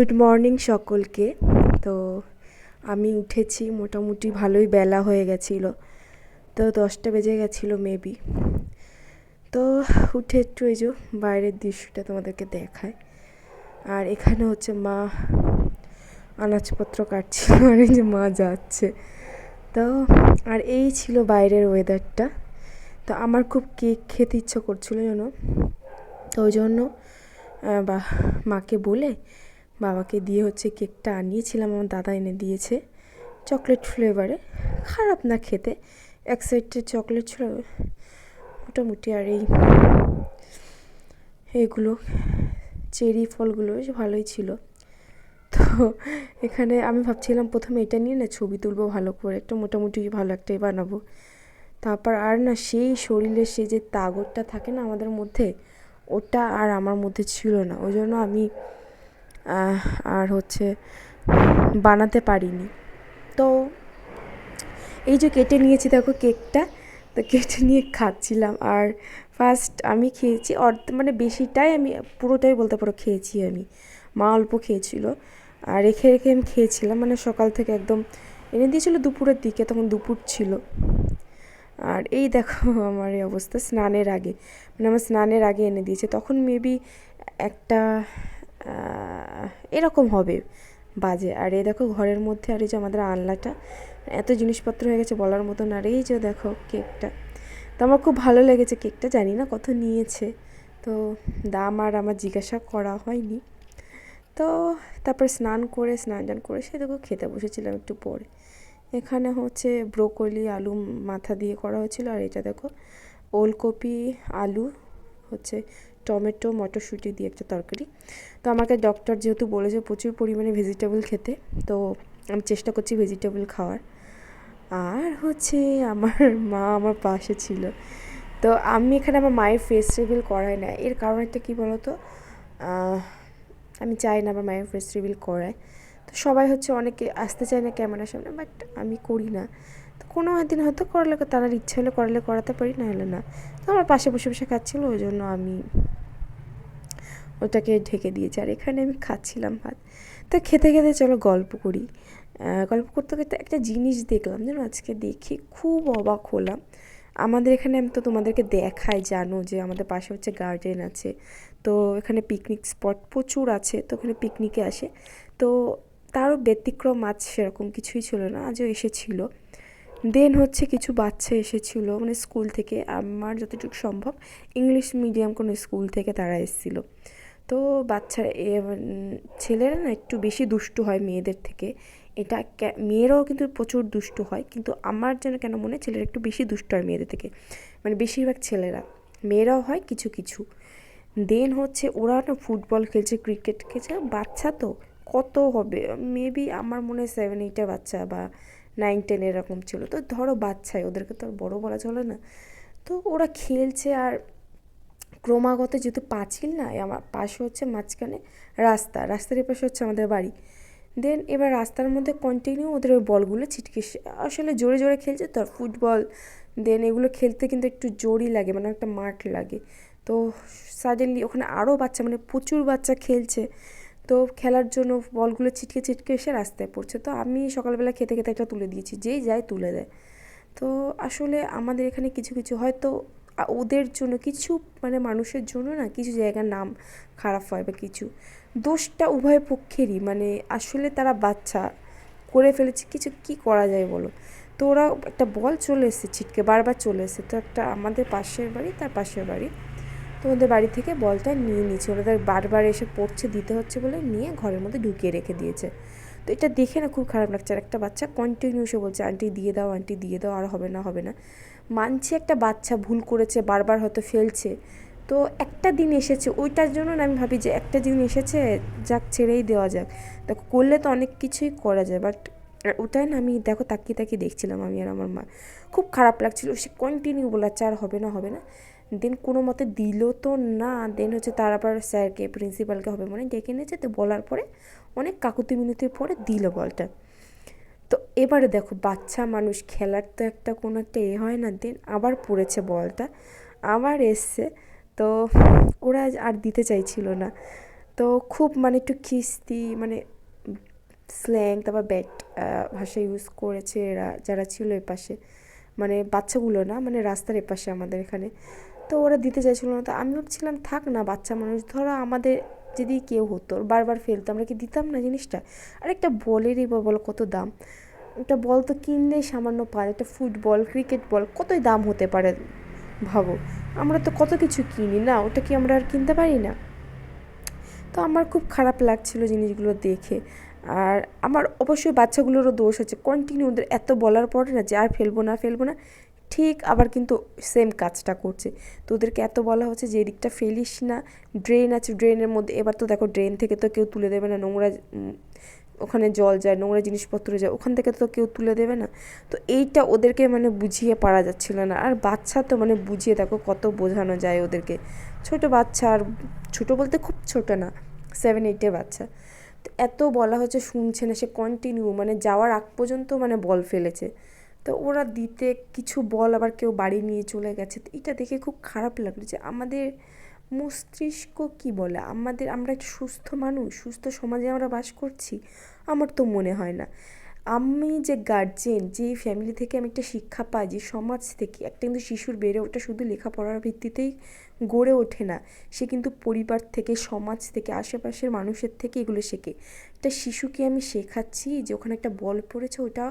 Good morning সকলকে। তো আমি উঠেছি, মোটামুটি ভালোই বেলা হয়ে গেছিল। তো দশটা বেজে গেছিল মেবি তো উঠে একটু এই যে বাইরের দৃশ্যটা তোমাদেরকে দেখায় আর এখানে হচ্ছে মা আনাজপত্র কাটছিল আর এই যে মা যাচ্ছে। তো আর এই ছিল বাইরের ওয়েদারটা তো আমার খুব কেক খেতে ইচ্ছা করছিল যেন তো ওই জন্য বা, মাকে বলে বাবাকে দিয়ে হচ্ছে কেকটা আনিয়েছিলাম, আমার দাদা এনে দিয়েছে। চকলেট ফ্লেভারে। খারাপ না খেতে, এক সাইডে চকলেট ছিল, মোটামুটি আর এই এগুলো, চেরি ফলগুলো বেশ ভালোই ছিল। তো এখানে আমি ভাবছিলাম প্রথমে এটা নিয়ে না ছবি তুলবো ভালো করে, একটা মোটামুটি ভালো একটাই বানাবো। তারপর আর না সেই শরীরের সেই যে তাগরটা থাকে না আমাদের মধ্যে, ওটা আর আমার মধ্যে ছিল না। ওই জন্য আমি আর হচ্ছে বানাতে পারিনি। তো এই যে কেটে নিয়েছি, দেখো কেকটা, তো কেটে নিয়ে খাচ্ছিলাম। আর ফার্স্ট আমি খেয়েছি অর্ধ মানে বেশিটাই আমি, পুরোটাই বলতে পারো খেয়েছি আমি। মা অল্প খেয়েছিল। আর রেখে রেখে আমি খেয়েছিলাম মানে সকাল থেকে একদম, এনে দিয়েছিল দুপুরের দিকে, তখন দুপুর ছিল। আর এই দেখো আমার এই অবস্থা, স্নানের আগে। মানে আমার স্নানের আগে এনে দিয়েছে। তখন মেবি একটা এরকম হবে বাজে। আর এই দেখো ঘরের মধ্যে আর এই যে আমাদের আনলাটা এত জিনিসপত্র হয়ে গেছে বলার মতন। আর এই যে দেখো কেকটা, তো আমার খুব ভালো লেগেছে কেকটা, জানি না কত নিয়েছে। তো দাম আর আমার জিজ্ঞাসা করা হয়নি। তো তারপর স্নান করে, স্নান টান করে সে দেখো খেতে বসেছিলাম একটু পরে। এখানে হচ্ছে ব্রোকলি আলু মাথা দিয়ে করা হয়েছিল। আর এটা দেখো ওলকপি আলু হচ্ছে টমেটো, মটরশুঁটি দিয়ে একটা তরকারি। তো আমাকে ডক্টর যেহেতু বলেছে প্রচুর পরিমাণে ভেজিটেবল খেতে, তো আমি চেষ্টা করছি ভেজিটেবল খাওয়ার। আর হচ্ছে আমার মা আমার পাশে ছিল। তো আমি এখানে আমার মায়ের ফেস রিভিল করাই না এর কারণ একটা কী বলতো? আমি চাই না আমার মায়ের ফেস রিভিল করায়। তো সবাই হচ্ছে অনেকে আসতে চায় না ক্যামেরার সামনে বাট আমি করি না। তো কোনো একদিন হয়তো করলে তার ইচ্ছা হলে করালে করাতে পারি না হলে না। তো আমার পাশে বসে বসে খাচ্ছিলো, ওই জন্য আমি ওটাকে ঢেকে দিয়েছে। আর এখানে আমি খাচ্ছিলাম ভাত। তো খেতে খেতে চলো গল্প করি। গল্প করতে করতে একটা জিনিস দেখলাম যেন আজকে দেখি খুব অবাক হলাম। আমাদের এখানে আমি তো তোমাদেরকে দেখাই, জানো যে আমাদের পাশে হচ্ছে গার্ডেন আছে। তো এখানে পিকনিক স্পট প্রচুর আছে, তো ওখানে পিকনিকে আসে। তো তারও ব্যতিক্রম আজ সেরকম কিছুই ছিল না, আজও এসেছিল। দেন হচ্ছে কিছু বাচ্চা এসেছিল মানে স্কুল থেকে। আমার যতটুকু সম্ভব ইংলিশ মিডিয়াম কোনো স্কুল থেকে তারা এসেছিল। তো উম, ছেলেরা না একটু বেশি দুষ্টু হয় মেয়েদের থেকে। এটা মেয়েরাও কিন্তু প্রচুর দুষ্টু হয় কিন্তু আমার যেন কেন মনে ছেলেরা একটু বেশি দুষ্টু হয় মেয়েদের থেকে। মানে বেশিরভাগ ছেলেরা মেয়েরাও হয় কিছু কিছু। দেন হচ্ছে ওরা না ফুটবল খেলছে ক্রিকেট খেলছে বাচ্চা তো কত হবে? মেবি আমার মনে হয় সেভেন এইটের বাচ্চা বা নাইন টেন এরকম ছিল। তো ধরো বাচ্চাই ওদেরকে তো আর বড়ো বলা চলে না। তো ওরা খেলছে আর ক্রমাগত যেহেতু পাঁচিল না আমার পাশে হচ্ছে মাঝখানে রাস্তা, রাস্তার এপাশে হচ্ছে আমাদের বাড়ি। দেন এবার রাস্তার মধ্যে কন্টিনিউ ওদের ওই বলগুলো ছিটকে আসলে জোরে জোরে খেলছে তো ফুটবল দেন এগুলো খেলতে কিন্তু একটু জোরই লাগে মানে একটা মাঠ লাগে। তো সাডেনলি ওখানে আরও বাচ্চা মানে প্রচুর বাচ্চা খেলছে। তো খেলার জন্য বলগুলো ছিটকে ছিটকে এসে রাস্তায় পড়ছে। তো আমি সকালবেলা খেতে খেতে একটা তুলে দিয়েছি, যেই যায় তুলে দেয়। তো আসলে আমাদের এখানে কিছু কিছু হয়তো ওদের জন্য কিছু মানে মানুষের জন্য না কিছু জায়গার নাম খারাপ হয় বা কিছু। দোষটা উভয় পক্ষেরই মানে আসলে তারা বাচ্চা করে ফেলেছে, কিছু কি করা যায় বলো? তো ওরা একটা বল চলে এসেছে, ছিটকে বারবার চলে এসেছে। তো একটা আমাদের পাশের বাড়ি, তার পাশের বাড়ি। তো ওদের বাড়ি থেকে বলটা নিয়ে নিয়েছে। ওদের বারবার এসে পড়ছে, দিতে হচ্ছে বলে নিয়ে ঘরের মধ্যে ঢুকিয়ে রেখে দিয়েছে। তো এটা দেখে না খুব খারাপ লাগছে। আর একটা বাচ্চা কন্টিনিউসে বলছে আন্টি দিয়ে দাও আন্টি দিয়ে দাও, আর হবে না হবে না। মানছি একটা বাচ্চা ভুল করেছে, বারবার হয়তো ফেলছে। তো একটা দিন এসেছে, ওইটার জন্য আমি ভাবি যে একটা দিন এসেছে, যাক ছেড়েই দেওয়া যাক। দেখো, করলে তো অনেক কিছুই করা যায় বাট ওটাই না আমি দেখো তাকিয়ে তাকিয়ে দেখছিলাম আমি আর আমার মা। খুব খারাপ লাগছিল, সে কন্টিনিউ বলাচ্ছে আর হবে না হবে না। দেন কোনো মতে দিল তো না, দেন হচ্ছে তার আবার স্যারকে, প্রিন্সিপালকে হবে মানে ডেকে এনেছে তো বলার পরে অনেক কাকুতি মিনতি পরে দিল বলটা। তো এবারে দেখো, বাচ্চা মানুষ খেলার তো একটা কোনো একটা এ হয় না, দেন আবার পড়েছে বলটা। আবার এসছে, তো ওরা আর দিতে চাইছিল না। তো খুব মানে একটু খিস্তি মানে স্ল্যাং, তারপর ব্যাট ভাষা ইউজ করেছে এরা, যারা ছিল এপাশে। মানে বাচ্চাগুলো না মানে রাস্তার এপাশে আমাদের এখানে। তো ওরা দিতে চাইছিল না। তো আমি ভাবছিলাম, থাক না বাচ্চা মানুষ, ধরো আমাদের যদি কেউ হতো, বারবার ফেলতো, আমরা কি দিতাম না জিনিসটা? আর একটা বলেরই বা বলো কত দাম? একটা বল তো কিনলেই সামান্য পায়, একটা ফুটবল, ক্রিকেট বল, কতই দাম হতে পারে, ভাবো। আমরা তো কত কিছু কিনি, না? ওটা কি আমরা আর কিনতে পারি না? তো আমার খুব খারাপ লাগছিল জিনিসগুলো দেখে। আর আমার অবশ্যই বাচ্চাগুলোরও দোষ আছে। কন্টিনিউ ওদের এত বলার পরে না যে আর ফেলব না ফেলব না ঠিক আবার কিন্তু সেম কাজটা করছে। তো ওদেরকে এত বলা হচ্ছে যে এদিকটা ফেলিস না ড্রেন আছে ড্রেনের মধ্যে, এবার তো দেখো ড্রেন থেকে তো কেউ তুলে দেবে না, নোংরা ওখানে জল যায়, নোংরা জিনিসপত্র যায়, ওখান থেকে তো কেউ তুলে দেবে না। তো এইটা ওদেরকে মানে বুঝিয়ে পারা যাচ্ছিল না। আর বাচ্চা তো মানে বুঝিয়ে দেখো কত বোঝানো যায় ওদেরকে। ছোট বাচ্চা আর ছোটো বলতে খুব ছোট না সেভেন এইটের বাচ্চা। তো এত বলা হচ্ছে শুনছে না, সে কন্টিনিউ মানে যাওয়ার আগ পর্যন্ত মানে বল ফেলেছে। তো ওরা দিতে কিছু বল আবার কেউ বাড়ি নিয়ে চলে গেছে। এটা দেখে খুব খারাপ লাগল যে আমাদের মস্তিষ্ক কি বলে? আমাদের, আমরা একটা সুস্থ মানুষ, সুস্থ সমাজে আমরা বাস করছি? আমার তো মনে হয় না। আমি যে গার্জেন যে ফ্যামিলি থেকে আমি একটা শিক্ষা পাই, যে সমাজ থেকে, একটা কিন্তু শিশুর বেড়ে ওঠা শুধু লেখাপড়ার ভিত্তিতেই গড়ে ওঠে না, সে কিন্তু পরিবার থেকে, সমাজ থেকে, আশেপাশের মানুষের থেকে এগুলো শেখে। একটা শিশুকে আমি শেখাচ্ছি যে ওখানে একটা বল পড়েছে, ওটা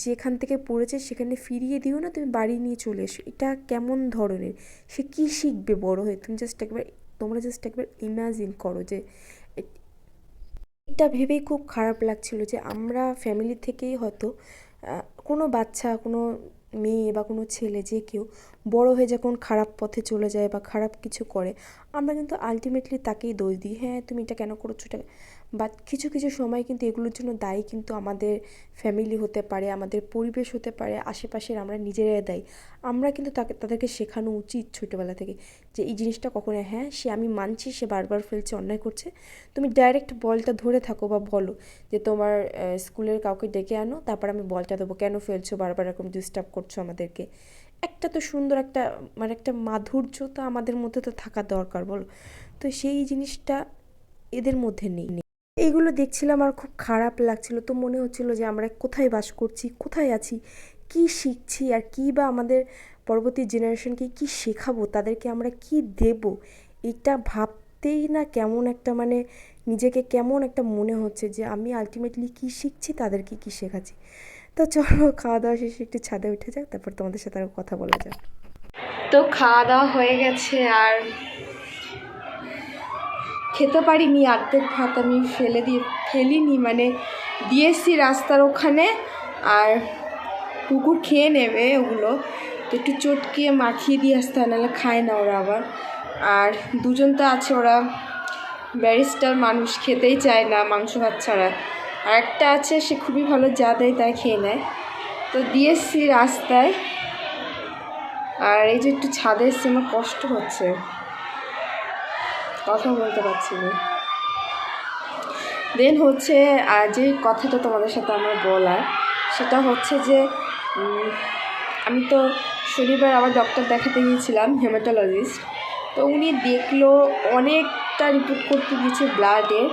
যেখান থেকে পড়েছে সেখানে ফিরিয়ে দিও না, তুমি বাড়ি নিয়ে চলে এসো। এটা কেমন ধরনের? সে কী শিখবে বড় হয়ে? তুমি জাস্ট একবার, তোমরা জাস্ট একবার ইমাজিন করো যে এটা ভেবেই খুব খারাপ লাগছিল যে আমরা ফ্যামিলি থেকেই হয়তো কোনো বাচ্চা, কোনো মেয়ে বা কোনো ছেলে যে কেউ বড় হয়ে যখন খারাপ পথে চলে যায় বা খারাপ কিছু করে আমরা কিন্তু আলটিমেটলি তাকেই দোষ দিই। হ্যাঁ তুমি এটা কেন করছ? এটা বাট কিছু কিছু সময় কিন্তু এগুলোর জন্য দায়ী কিন্তু আমাদের ফ্যামিলি হতে পারে, আমাদের পরিবেশ হতে পারে, আশেপাশের আমরা নিজেরাই দায়ী। আমরা কিন্তু তাকে, তাদেরকে শেখানো উচিত ছোটোবেলা থেকে যে এই জিনিসটা কখনো হ্যাঁ সে আমি মানছি, সে বারবার ফেলছে, অন্যায় করছে। তুমি ডাইরেক্ট বলটা ধরে থাকো বা বলো যে তোমার স্কুলের কাউকে ডেকে আনো, তারপর আমি বলটা দেবো, কেন ফেলছো? বারবার এরকম ডিস্টার্ব করছ আমাদেরকে। একটা তো সুন্দর একটা মানে একটা মাধুর্য তো আমাদের মধ্যে তো থাকা দরকার, বলো? তো সেই জিনিসটা এদের মধ্যে নেই। এইগুলো দেখছিলাম আর খুব খারাপ লাগছিল। তো মনে হচ্ছিল যে আমরা কোথায় বাস করছি, কোথায় আছি, কি শিখছি আর কী বা আমাদের পরবর্তী জেনারেশনকে কি শেখাবো, তাদেরকে আমরা কি দেব? এটা ভাবতেই না কেমন একটা মানে নিজেকে কেমন একটা মনে হচ্ছে যে আমি আলটিমেটলি কি শিখছি, তাদেরকে কি শেখাচ্ছি? তো চলো, খাওয়া দাওয়া শেষে একটু ছাদে উঠে যাক, তারপর তোমাদের সাথে আরও কথা বলা যাক। তো খাওয়া দাওয়া হয়ে গেছে, আর খেতে পারিনি, অর্ধেক ভাত আমি ফেলে দিয়ে, ফেলিনি মানে দিয়েছি রাস্তার ওখানে, আর কুকুর খেয়ে নেবে ওগুলো, তো একটু চটকিয়ে মাখিয়ে দিয়ে আসতে হয়, নাহলে খায় না ওরা আবার। আর দুজন তো আছে, ওরা ব্যারিস্টার মানুষ, খেতেই চায় না মাংস ভাত ছাড়া। আর একটা আছে, সে খুবই ভালো, যা দেয় তাই খেয়ে নেয়। তো দিয়েছি রাস্তায়। আর এই যে একটু ছাদে এসছে, আমার কষ্ট হচ্ছে। কথা বলতে পারছি না। দেন হচ্ছে যে কথাটা তোমাদের সাথে আমার বলার, সেটা হচ্ছে যে আমি তো শনিবার আবার ডক্টর দেখাতে গিয়েছিলাম হেমাটোলজিস্ট তো উনি দেখল, অনেকটা রিপোর্ট করতে দিয়েছে ব্লাডের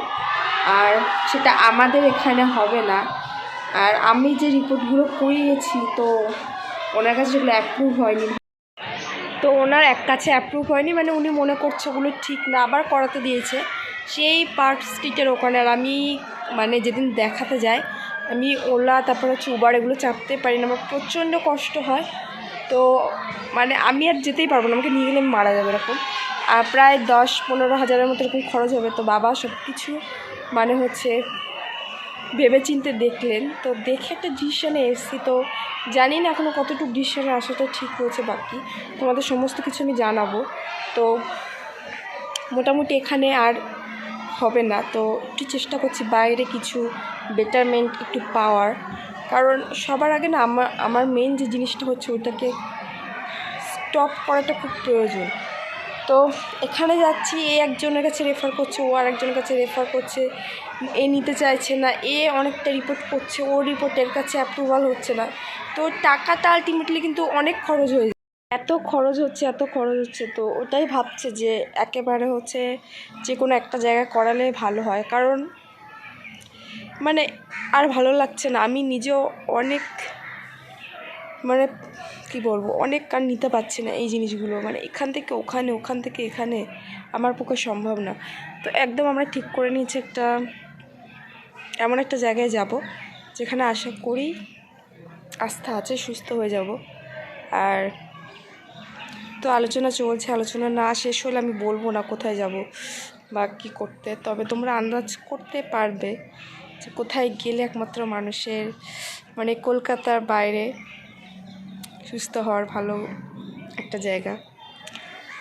আর সেটা আমাদের এখানে হবে না। আর আমি যে রিপোর্টগুলো করিয়েছি, তো ওনার কাছে সেগুলো অ্যাপ্রুভ হয়নি। তো ওনার এক কাছে অ্যাপ্রুভ হয়নি মানে উনি মনে করছে ওগুলো ঠিক না, আবার করাতে দিয়েছে। সেই পার্ক স্ট্রিটের ওখানে আর আমি মানে যেদিন দেখাতে যাই, আমি ওলা, তারপরে হচ্ছে উবার এগুলো চাপতে পারি না, আমার প্রচণ্ড কষ্ট হয়। তো মানে আমি আর যেতেই পারব না, আমাকে নিয়ে গেলে মারা যাবে এরকম। আর প্রায় দশ পনেরো হাজারের মতো এরকম খরচ হবে, তো বাবা সব কিছু মানে হচ্ছে ভেবে চিনতে দেখলেন। তো দেখে একটা ডিসিশনে এসেছি। তো জানি না এখনও কতটুকু ডিসিশনে আসাটা ঠিক হয়েছে বাকি। তোমাদের সমস্ত কিছু আমি জানাব। তো মোটামুটি এখানে আর হবে না। তো একটু চেষ্টা করছি বাইরে কিছু বেটারমেন্ট একটু পাওয়ার। কারণ সবার আগে না আমার আমার মেন যে জিনিসটা হচ্ছে ওইটাকে স্টপ করাটা খুব প্রয়োজন। তো এখানে যাচ্ছি, এ একজনের কাছে রেফার করছে, ও আর একজনের কাছে রেফার করছে। এ নিতে চাইছে না, এ অনেকটা রিপোর্ট করছে ওর রিপোর্টের কাছে অ্যাপ্রুভাল হচ্ছে না। তো টাকাটা আলটিমেটলি কিন্তু অনেক খরচ হয়ে এত খরচ হচ্ছে, এত খরচ হচ্ছে, তো ওটাই ভাবছে যে একেবারে হচ্ছে যে কোনো একটা জায়গায় করালে ভালো হয়। কারণ মানে আর ভালো লাগছে না। আমি নিজেও অনেক মানে কি বলব, অনেক কার নিতে পারছি না এই জিনিসগুলো। মানে এখান থেকে ওখানে, ওখান থেকে এখানে আমার পক্ষে সম্ভব না। তো একদম আমরা ঠিক করে নিয়েছি একটা, এমন একটা জায়গায় যাব, যেখানে আশা করি আস্থা আছে, সুস্থ হয়ে যাব। আর তো আলোচনা চলছে, আলোচনা না শেষ হলে আমি বলব না কোথায় যাব বা কী করতে। তবে তোমরা আন্দাজ করতে পারবে যে কোথায় গেলে একমাত্র মানুষের মানে কলকাতার বাইরে সুস্থ হওয়ার ভালো একটা জায়গা।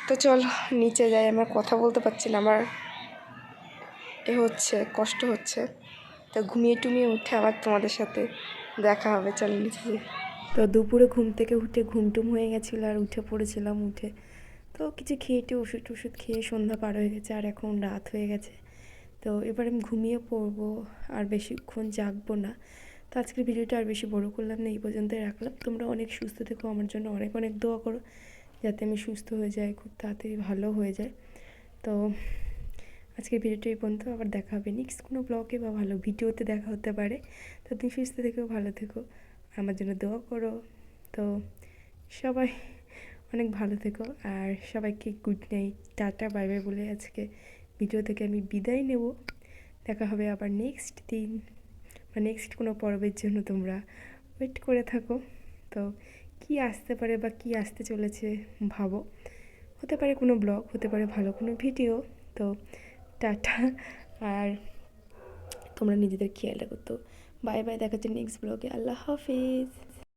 তো চল, নিচে যাই, আমার কথা বলতে পারছি না, আমার এ হচ্ছে, কষ্ট হচ্ছে। তো ঘুমিয়ে টুমিয়ে উঠে আবার তোমাদের সাথে দেখা হবে, চল নিচে যাই। তো দুপুরে ঘুম থেকে উঠে ঘুমটুম হয়ে গেছিল, আর উঠে পড়েছিলাম উঠে। তো কিছু খেয়ে টেয়ে ওষুধ টষুধ খেয়ে সন্ধ্যা পার হয়ে গেছে, আর এখন রাত হয়ে গেছে। তো এবার আমি ঘুমিয়ে পড়ব, আর বেশিক্ষণ জাগবো না। তো আজকের ভিডিওটা আর বেশি বড় করলাম না, এই পর্যন্তই রাখলাম। তোমরা অনেক সুস্থ থেকো, আমার জন্য অনেক অনেক দোয়া করো, যাতে আমি সুস্থ হয়ে যাই, খুব তাড়াতাড়ি ভালো হয়ে যায় তো আজকের ভিডিওটা এই পর্যন্ত, আবার দেখা হবে নেক্সট কোনো ব্লগে বা ভালো ভিডিওতে দেখা হতে পারে। তো তুমি সুস্থ থেকো, ভালো থেকো, আমার জন্য দোয়া করো। তো সবাই অনেক ভালো থেকো, আর সবাইকে good night tata bye bye বলে আজকে ভিডিও থেকে আমি বিদায় নেব। দেখা হবে আবার নেক্সট দিন। বা নেক্সট কোনো পর্বের জন্য তোমরা ওয়েট করে থাকো। তো কি আসতে পারে বা কি আসতে চলেছে ভাবো। হতে পারে কোনো ব্লগ হতে পারে ভালো কোনো ভিডিও তো টাটা। আর তোমরা নিজেদের খেয়াল রাখো। তো বাই বাই দেখা হচ্ছে নেক্সট ব্লগে আল্লাহ হাফিজ।